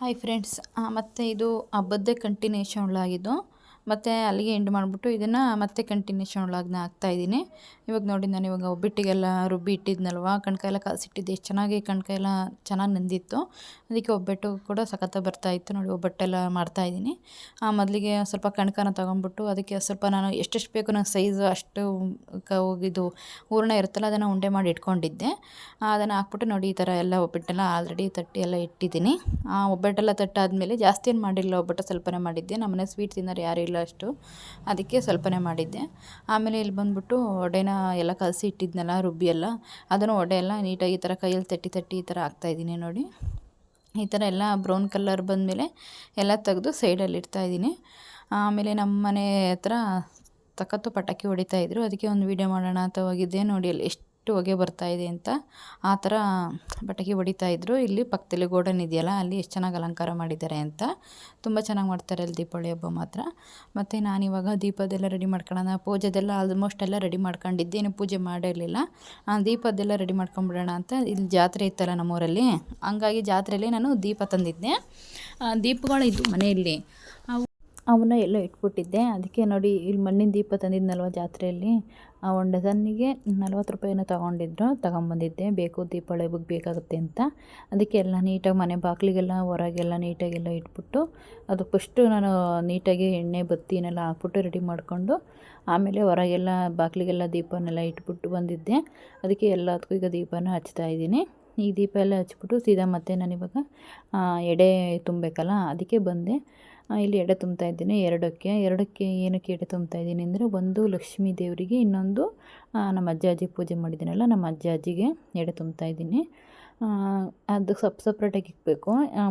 Hi friends ಮತ್ತು ಇದು ಹಬ್ಬದ್ದೇ continuation ಒಳಗಿದ್ದು ಮತ್ತು ಅಲ್ಲಿಗೆ ಎಂಡ್ ಮಾಡಿಬಿಟ್ಟು ಇದನ್ನು ಮತ್ತೆ ಕಂಟಿನ್ಯೂಷನ್ ಒಳಗೆ ಹಾಕ್ತಾಯಿದ್ದೀನಿ ಇವಾಗ ನೋಡಿ ನಾನು ಇವಾಗ ಒಬ್ಬಿಟ್ಟಿಗೆಲ್ಲ ರುಬ್ಬಿ ಇಟ್ಟಿದ್ನಲ್ವ, ಕಣ್ಕಾಯೆಲ್ಲ ಕಾಸಿಟ್ಟಿದ್ದೆ ಎಷ್ಟು ಚೆನ್ನಾಗಿ ಕಣ್ಕಾಯೆಲ್ಲ ಚೆನ್ನಾಗಿ ನೆಂದಿತ್ತು. ಅದಕ್ಕೆ ಒಬ್ಬಟ್ಟು ಕೂಡ ಸಖತ್ತಾಗಿ ಬರ್ತಾಯಿತ್ತು ನೋಡಿ ಒಬ್ಬಟ್ಟೆಲ್ಲ ಮಾಡ್ತಾಯಿದ್ದೀನಿ ಮೊದಲಿಗೆ ಸ್ವಲ್ಪ ಕಣ್ಕನ ತೊಗೊಂಡ್ಬಿಟ್ಟು ಅದಕ್ಕೆ ಸ್ವಲ್ಪ ನಾನು ಎಷ್ಟೆಷ್ಟು ಬೇಕು ನನಗೆ ಸೈಜು ಅಷ್ಟು ಕ ಹೋಗಿದ್ದು ಹೂರಣ ಇರುತ್ತಲ್ಲ ಅದನ್ನು ಉಂಡೆ ಮಾಡಿ ಇಟ್ಕೊಂಡಿದ್ದೆ. ಅದನ್ನು ಹಾಕ್ಬಿಟ್ಟು ನೋಡಿ ಈ ಥರ ಎಲ್ಲ ಒಬ್ಬಟ್ಟೆಲ್ಲ ಆಲ್ರೆಡಿ ತಟ್ಟಿ ಎಲ್ಲ ಇಟ್ಟಿದ್ದೀನಿ. ಆ ಒಬ್ಬಟ್ಟೆಲ್ಲ ತಟ್ಟಾದಮೇಲೆ ಜಾಸ್ತಿ ಏನು ಮಾಡಿಲ್ಲ, ಒಬ್ಬಟ್ಟು ಸ್ವಲ್ಪನೇ ಮಾಡಿದ್ದೆ. ನಮ್ಮನೆ ಸ್ವೀಟ್ ತಿನ್ನೋರು ಯಾರೂ ಇಲ್ಲ. ಅಷ್ಟು. ಅದಕ್ಕೆ ಸ್ವಲ್ಪನೇ ಮಾಡಿದ್ದೆ. ಆಮೇಲೆ ಇಲ್ಲಿ ಬಂದುಬಿಟ್ಟು ಒಡೆನ ಎಲ್ಲ ಕಲಸಿ ಇಟ್ಟಿದ್ನಲ್ಲ, ರುಬ್ಬಿ ಎಲ್ಲ. ಅದನ್ನು ಒಡೆ ಎಲ್ಲ ನೀಟಾಗಿ ಈ ಥರ ಕೈಯಲ್ಲಿ ತಟ್ಟಿ ತಟ್ಟಿ ಈ ಥರ ಹಾಕ್ತಾಯಿದ್ದೀನಿ ನೋಡಿ. ಈ ಥರ ಎಲ್ಲ ಬ್ರೌನ್ ಕಲರ್ ಬಂದಮೇಲೆ ಎಲ್ಲ ತೆಗೆದು ಸೈಡಲ್ಲಿ ಇಡ್ತಾಯಿದ್ದೀನಿ ಆಮೇಲೆ ನಮ್ಮ ಮನೆ ಹತ್ರ ತಕ್ಕತ್ತು ಪಟಾಕಿ ಹೊಡಿತಾಯಿದ್ರು ಅದಕ್ಕೆ ಒಂದು ವೀಡಿಯೋ ಮಾಡೋಣ ಅಂತ ಹೋಗಿದ್ದೆ. ನೋಡಿ ಅಲ್ಲಿ ಎಷ್ಟು ಎಷ್ಟು ಹೊಗೆ ಬರ್ತಾ ಇದೆ ಅಂತ ಆ ಥರ ಪಟಾಕಿ ಇದ್ದರು ಇಲ್ಲಿ ಪಕ್ಕದಲ್ಲಿ ಗೋಡನ್ ಇದೆಯಲ್ಲ, ಅಲ್ಲಿ ಎಷ್ಟು ಚೆನ್ನಾಗಿ ಅಲಂಕಾರ ಮಾಡಿದ್ದಾರೆ ಅಂತ. ತುಂಬ ಚೆನ್ನಾಗಿ ಮಾಡ್ತಾರೆ ಅಲ್ಲಿ ದೀಪಾವಳಿ ಹಬ್ಬ ಮಾತ್ರ. ಮತ್ತು ನಾನಿವಾಗ ದೀಪದೆಲ್ಲ ರೆಡಿ ಮಾಡ್ಕೊಳ್ಳೋಣ ಪೂಜೆದೆಲ್ಲ ಆಲ್ಮೋಸ್ಟ್ ಎಲ್ಲ ರೆಡಿ ಮಾಡ್ಕೊಂಡಿದ್ದೆ. ಏನು ಪೂಜೆ ಮಾಡಿರಲಿಲ್ಲ ದೀಪದ್ದೆಲ್ಲ ರೆಡಿ ಮಾಡ್ಕೊಂಬಿಡೋಣ ಅಂತ ಇಲ್ಲಿ ಜಾತ್ರೆ ಇತ್ತಲ್ಲ ನಮ್ಮೂರಲ್ಲಿ. ಹಂಗಾಗಿ ಜಾತ್ರೆಯಲ್ಲಿ ನಾನು ದೀಪ ತಂದಿದ್ದೆ. ದೀಪಗಳು ಇದ್ದು ಮನೆಯಲ್ಲಿ. ಅವನ್ನ ಎಲ್ಲ ಇಟ್ಬಿಟ್ಟಿದ್ದೆ. ಅದಕ್ಕೆ ನೋಡಿ ಇಲ್ಲಿ ಮಣ್ಣಿನ ದೀಪ ತಂದಿದ್ನಲ್ವ ಜಾತ್ರೆಯಲ್ಲಿ, ಆ ಒಂದು ಡಜನ್ನಿಗೆ ನಲ್ವತ್ತು ರೂಪಾಯಿನ ತೊಗೊಂಡಿದ್ರು, ತಗೊಂಬಂದಿದ್ದೆ. ಬೇಕು, ದೀಪಾವಳಿ ಹಬ್ಬಕ್ಕೆ ಬೇಕಾಗುತ್ತೆ ಅಂತ. ಅದಕ್ಕೆ ಎಲ್ಲ ನೀಟಾಗಿ ಮನೆ ಬಾಗಿಲಿಗೆಲ್ಲ, ಹೊರಗೆಲ್ಲ ನೀಟಾಗೆಲ್ಲ ಇಟ್ಬಿಟ್ಟು ಅದು ಫಸ್ಟು ನಾನು ನೀಟಾಗಿ ಎಣ್ಣೆ ಬತ್ತಿನೆಲ್ಲ ಹಾಕ್ಬಿಟ್ಟು ರೆಡಿ ಮಾಡಿಕೊಂಡು, ಆಮೇಲೆ ಹೊರಗೆಲ್ಲ ಬಾಗಿಲಿಗೆಲ್ಲ ದೀಪನೆಲ್ಲ ಇಟ್ಬಿಟ್ಟು ಬಂದಿದ್ದೆ. ಅದಕ್ಕೆ ಎಲ್ಲದಕ್ಕೂ ಈಗ ದೀಪನ ಹಚ್ತಾ ಇದ್ದೀನಿ. ಈ ದೀಪ ಎಲ್ಲ ಹಚ್ಬಿಟ್ಟು ಸೀದಾ ಮತ್ತೆ ನಾನಿವಾಗ ಎಡೆ ತುಂಬಬೇಕಲ್ಲ, ಅದಕ್ಕೆ ಬಂದೆ. ಇಲ್ಲಿ ಎಡೆ ತುಂಬ್ತಾ ಇದ್ದೀನಿ. ಎರಡಕ್ಕೆ ಎರಡಕ್ಕೆ ಏನಕ್ಕೆ ಎಡೆ ತುಂಬ್ತಾ ಇದ್ದೀನಿ ಅಂದರೆ ಒಂದು ಲಕ್ಷ್ಮೀ ದೇವರಿಗೆ ಇನ್ನೊಂದು ನಮ್ಮ ಅಜ್ಜ ಅಜ್ಜಿ ಪೂಜೆ ಮಾಡಿದ್ದೀನಲ್ಲ, ನಮ್ಮ ಅಜ್ಜ ಅಜ್ಜಿಗೆ ಎಡೆ ತುಂಬ್ತಾ ಇದ್ದೀನಿ. ಅದು ಸಪ್ ಸಪ್ರೇಟಾಗಿ ಇಕ್ಬೇಕು.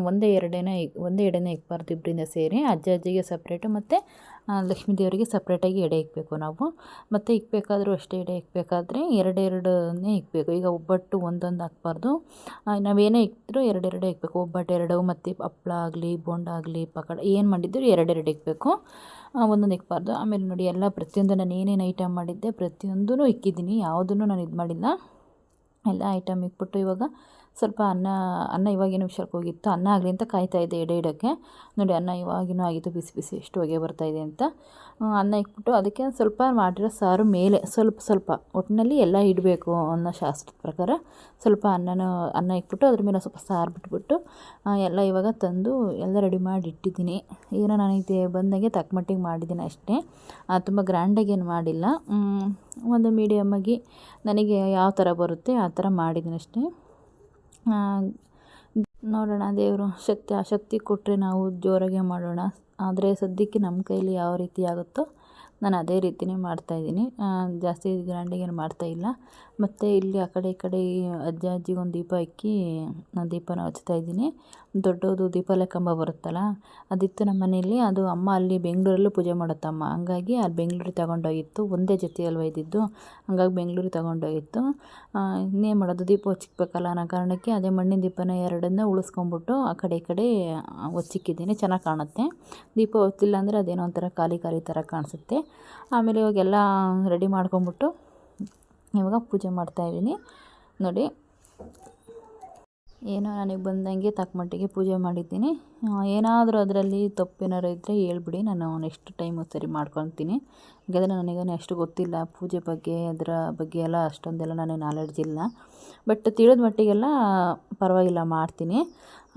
ಒಂದೇ ಎರಡೇನ ಒಂದೇ ಎಡೆನೇ ಇಕ್ಬಾರ್ದು ಇಬ್ಬರಿಂದ ಸೇರಿ. ಅಜ್ಜ ಅಜ್ಜಿಗೆ ಸಪ್ರೇಟು ಮತ್ತು ಲಕ್ಷ್ಮೀ ದೇವರಿಗೆ ಸಪ್ರೇಟಾಗಿ ಎಡೆ ಇಕ್ಬೇಕು ನಾವು. ಮತ್ತು ಇಕ್ಬೇಕಾದ್ರೂ ಅಷ್ಟೇ ಎಡೆ ಇಕ್ಬೇಕಾದ್ರೆ ಎರಡೆರಡನ್ನೇ ಇಕ್ಬೇಕು. ಈಗ ಒಬ್ಬಟ್ಟು ಒಂದೊಂದು ಹಾಕ್ಬಾರ್ದು. ನಾವೇನೇ ಇಕ್ಕಿದ್ರೂ ಎರಡೆರಡೇ ಇಕ್ಬೇಕು. ಒಬ್ಬಟ್ಟು ಎರಡು, ಮತ್ತು ಹಪ್ಳ ಆಗಲಿ, ಬೋಂಡ ಆಗಲಿ, ಪಕೋಡ, ಏನು ಮಾಡಿದ್ರು ಎರಡೆರಡು ಇಕ್ಬೇಕು. ಒಂದೊಂದು ಇಕ್ಬಾರ್ದು. ಆಮೇಲೆ ನೋಡಿ, ಎಲ್ಲ ಪ್ರತಿಯೊಂದು ನಾನು ಏನೇನು ಐಟಮ್ ಮಾಡಿದ್ದೆ ಪ್ರತಿಯೊಂದೂ ಇಕ್ಕಿದ್ದೀನಿ. ಯಾವುದನ್ನು ನಾನು ಇದು ಮಾಡಿಲ್ಲ. ಎಲ್ಲ ಐಟಮ್ ಇಟ್ಬಿಟ್ಟು ಇವಾಗ ಸ್ವಲ್ಪ ಅನ್ನ ಅನ್ನ ಇವಾಗೇನು ವಿಷಯಕ್ಕೆ ಹೋಗಿತ್ತು. ಅನ್ನ ಆಗಲಿ ಅಂತ ಕಾಯ್ತಾ ಇದೆ ಎಡೆ ಇಡೋಕ್ಕೆ ನೋಡಿ, ಅನ್ನ ಇವಾಗಿನೂ ಆಗಿತ್ತು ಬಿಸಿ ಬಿಸಿ ಎಷ್ಟು ಹೊಗೆ ಬರ್ತಾಯಿದೆ ಅಂತ. ಅನ್ನ ಇಕ್ಬಿಟ್ಟು ಅದಕ್ಕೆ ಸ್ವಲ್ಪ ಮಾಡಿರೋ ಸಾರು ಮೇಲೆ ಸ್ವಲ್ಪ ಸ್ವಲ್ಪ ಒಟ್ಟಿನಲ್ಲಿ ಎಲ್ಲ ಇಡಬೇಕು ಅನ್ನೋ ಶಾಸ್ತ್ರದ ಪ್ರಕಾರ ಸ್ವಲ್ಪ ಅನ್ನನ, ಅನ್ನ ಇಕ್ಬಿಟ್ಟು ಅದ್ರ ಮೇಲೆ ಸ್ವಲ್ಪ ಸಾರು ಬಿಟ್ಬಿಟ್ಟು ಎಲ್ಲ ಇವಾಗ ತಂದು ಎಲ್ಲ ರೆಡಿ ಮಾಡಿ ಇಟ್ಟಿದ್ದೀನಿ. ಏನೋ ನಾನು ಬಂದಂಗೆ ಬಂದಾಗೆ ತಕ್ಕ ಮಟ್ಟಿಗೆ ಮಾಡಿದ್ದೀನಿ ಅಷ್ಟೇ. ತುಂಬ ಗ್ರ್ಯಾಂಡಾಗಿ ಏನು ಮಾಡಿಲ್ಲ. ಒಂದು ಮೀಡಿಯಮ್ಮಾಗಿ ನನಗೆ ಯಾವ ಥರ ಬರುತ್ತೆ ಆ ಥರ ಮಾಡಿದ್ದೀನಿ ಅಷ್ಟೇ. ನೋಡೋಣ, ದೇವರು ಶಕ್ತಿ, ಆ ಶಕ್ತಿ ಕೊಟ್ಟರೆ ನಾವು ಜೋರಾಗೆ ಮಾಡೋಣ. ಆದರೆ ಸದ್ಯಕ್ಕೆ ನಮ್ಮ ಕೈಲಿ ಯಾವ ರೀತಿ ಆಗುತ್ತೋ ನಾನು ಅದೇ ರೀತಿಯೇ ಮಾಡ್ತಾಯಿದ್ದೀನಿ ಜಾಸ್ತಿ ಗ್ರ್ಯಾಂಡಾಗೇನು ಮಾಡ್ತಾಯಿಲ್ಲ ಮತ್ತು ಇಲ್ಲಿ ಆ ಕಡೆ ಈ ಕಡೆ ಅಜ್ಜ ಅಜ್ಜಿಗೆ ಒಂದು ದೀಪ ಇಕ್ಕಿ ನಾನು ದೀಪನ ಹಚ್ತಾಯಿದ್ದೀನಿ ದೊಡ್ಡದು ದೀಪಾವಳಿ ಕಂಬ ಬರುತ್ತಲ್ಲ, ಅದಿತ್ತು ನಮ್ಮ ಮನೆಯಲ್ಲಿ. ಅದು ಅಮ್ಮ ಅಲ್ಲಿ ಬೆಂಗಳೂರಲ್ಲೂ ಪೂಜೆ ಮಾಡುತ್ತಮ್ಮ. ಹಂಗಾಗಿ ಅಲ್ಲಿ ಬೆಂಗಳೂರಿಗೆ ತಗೊಂಡೋಗಿತ್ತು. ಒಂದೇ ಜೊತೆ ಇದ್ದಿದ್ದು? ಹಂಗಾಗಿ ಬೆಂಗಳೂರಿಗೆ ತಗೊಂಡೋಗಿತ್ತು. ಇನ್ನೇನು ಮಾಡೋದು? ದೀಪ ಹಚ್ಚಿಕ್ಬೇಕಲ್ಲ ಅನ್ನೋ ಕಾರಣಕ್ಕೆ ಅದೇ ಮಣ್ಣಿನ ದೀಪನ ಎರಡನ್ನ ಉಳಿಸ್ಕೊಂಬಿಟ್ಟು ಆ ಕಡೆ ಈ ಕಡೆ ಹೊಚ್ಚಿಕ್ಕಿದ್ದೀನಿ ಚೆನ್ನಾಗಿ ಕಾಣುತ್ತೆ. ದೀಪ ಹೊತ್ತಿಲ್ಲ ಅಂದರೆ ಅದೇನೋ ಒಂಥರ ಖಾಲಿ ಖಾಲಿ ಥರ ಕಾಣಿಸುತ್ತೆ. ಆಮೇಲೆ ಇವಾಗೆಲ್ಲ ರೆಡಿ ಮಾಡ್ಕೊಂಬಿಟ್ಟು ಇವಾಗ ಪೂಜೆ ಮಾಡ್ತಾಯಿದ್ದೀನಿ ನೋಡಿ. ಏನೋ ನನಗೆ ಬಂದಂಗೆ ತಕ್ಕ ಮಟ್ಟಿಗೆ ಪೂಜೆ ಮಾಡಿದ್ದೀನಿ. ಏನಾದರೂ ಅದರಲ್ಲಿ ತಪ್ಪೇನಾರು ಇದ್ದರೆ ಹೇಳ್ಬಿಡಿ. ನಾನು ನೆಕ್ಸ್ಟ್ ಟೈಮ್ ಸರಿ ಮಾಡ್ಕೊತೀನಿ. ಯಾಕಂದರೆ ನನಗೆ ಅಷ್ಟು ಗೊತ್ತಿಲ್ಲ ಪೂಜೆ ಬಗ್ಗೆ, ಅದರ ಬಗ್ಗೆ ಎಲ್ಲ ಅಷ್ಟೊಂದೆಲ್ಲ ನನಗೆ ನಾಲೆಡ್ಜ್ ಇಲ್ಲ. ಬಟ್ ತಿಳಿದ ಮಟ್ಟಿಗೆಲ್ಲ ಪರವಾಗಿಲ್ಲ, ಮಾಡ್ತೀನಿ.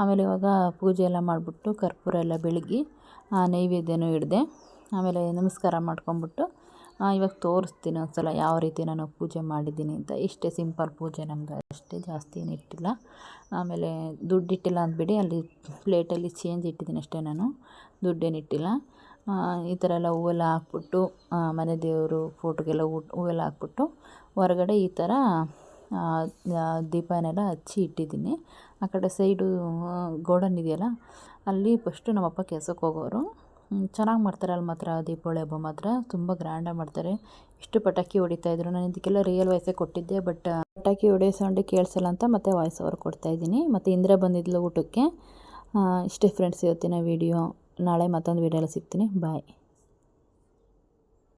ಆಮೇಲೆ ಇವಾಗ ಪೂಜೆ ಎಲ್ಲ ಮಾಡಿಬಿಟ್ಟು ಕರ್ಪೂರ ಎಲ್ಲ ಬೆಳಗಿ ನೈವೇದ್ಯನೂ ಹಿಡ್ದೆ ಆಮೇಲೆ ನಮಸ್ಕಾರ ಮಾಡ್ಕೊಂಬಿಟ್ಟು ಇವಾಗ ತೋರಿಸ್ತೀನಿ ಒಂದು ಸಲ ಯಾವ ರೀತಿ ನಾನು ಪೂಜೆ ಮಾಡಿದ್ದೀನಿ ಅಂತ. ಇಷ್ಟೇ ಸಿಂಪಲ್ ಪೂಜೆ ನಮ್ಮದು ಅಷ್ಟೇ ಜಾಸ್ತಿ ಏನು ಇಟ್ಟಿಲ್ಲ. ಆಮೇಲೆ ದುಡ್ಡು ಇಟ್ಟಿಲ್ಲ ಅಂದ್ಬಿಡಿ, ಅಲ್ಲಿ ಪ್ಲೇಟಲ್ಲಿ ಚೇಂಜ್ ಇಟ್ಟಿದ್ದೀನಿ ಅಷ್ಟೇ ನಾನು. ದುಡ್ಡೇನು ಇಟ್ಟಿಲ್ಲ. ಈ ಥರ ಎಲ್ಲ ಹೂವೆಲ್ಲ ಹಾಕ್ಬಿಟ್ಟು ಮನೆ ದೇವರು ಫೋಟೋಗೆಲ್ಲ ಹೂವೆಲ್ಲ ಹಾಕ್ಬಿಟ್ಟು ಹೊರಗಡೆ ಈ ಥರ ದೀಪನೆಲ್ಲ ಹಚ್ಚಿ ಇಟ್ಟಿದ್ದೀನಿ. ಆ ಕಡೆ ಸೈಡು ಗೋಡನ್ ಇದೆಯಲ್ಲ, ಅಲ್ಲಿ ಫಸ್ಟು ನಮ್ಮಪ್ಪ ಕೆಲಸಕ್ಕೆ ಹೋಗೋರು. ಚೆನ್ನಾಗಿ ಮಾಡ್ತಾರೆ ಅಲ್ಲಿ ಮಾತ್ರ ದೀಪಾವಳಿ ಹಬ್ಬ ಮಾತ್ರ. ತುಂಬ ಗ್ರ್ಯಾಂಡಾಗಿ ಮಾಡ್ತಾರೆ. ಇಷ್ಟು ಪಟಾಕಿ ಹೊಡಿತಾ ಇದ್ರು. ನಾನು ಇದಕ್ಕೆಲ್ಲ ರಿಯಲ್ ವಾಯ್ಸೇ ಕೊಟ್ಟಿದ್ದೆ ಬಟ್ ಪಟಾಕಿ ಹೊಡೆಯೋ ಸೌಂಡ್ ಕೇಳಿಸಲ್ಲ ಅಂತ ಮತ್ತೆ ವಾಯ್ಸ್ ಓವರ್ ಕೊಡ್ತಾಯಿದ್ದೀನಿ ಮತ್ತು ಇಂದಿರಾ ಬಂದಿದ್ಲು ಊಟಕ್ಕೆ. ಇಷ್ಟೇ ಫ್ರೆಂಡ್ಸ್ ಇವತ್ತಿನ ವೀಡಿಯೋ ನಾಳೆ ಮತ್ತೊಂದು ವೀಡಿಯೋಲ್ಲಿ ಸಿಗ್ತೀನಿ. ಬಾಯ್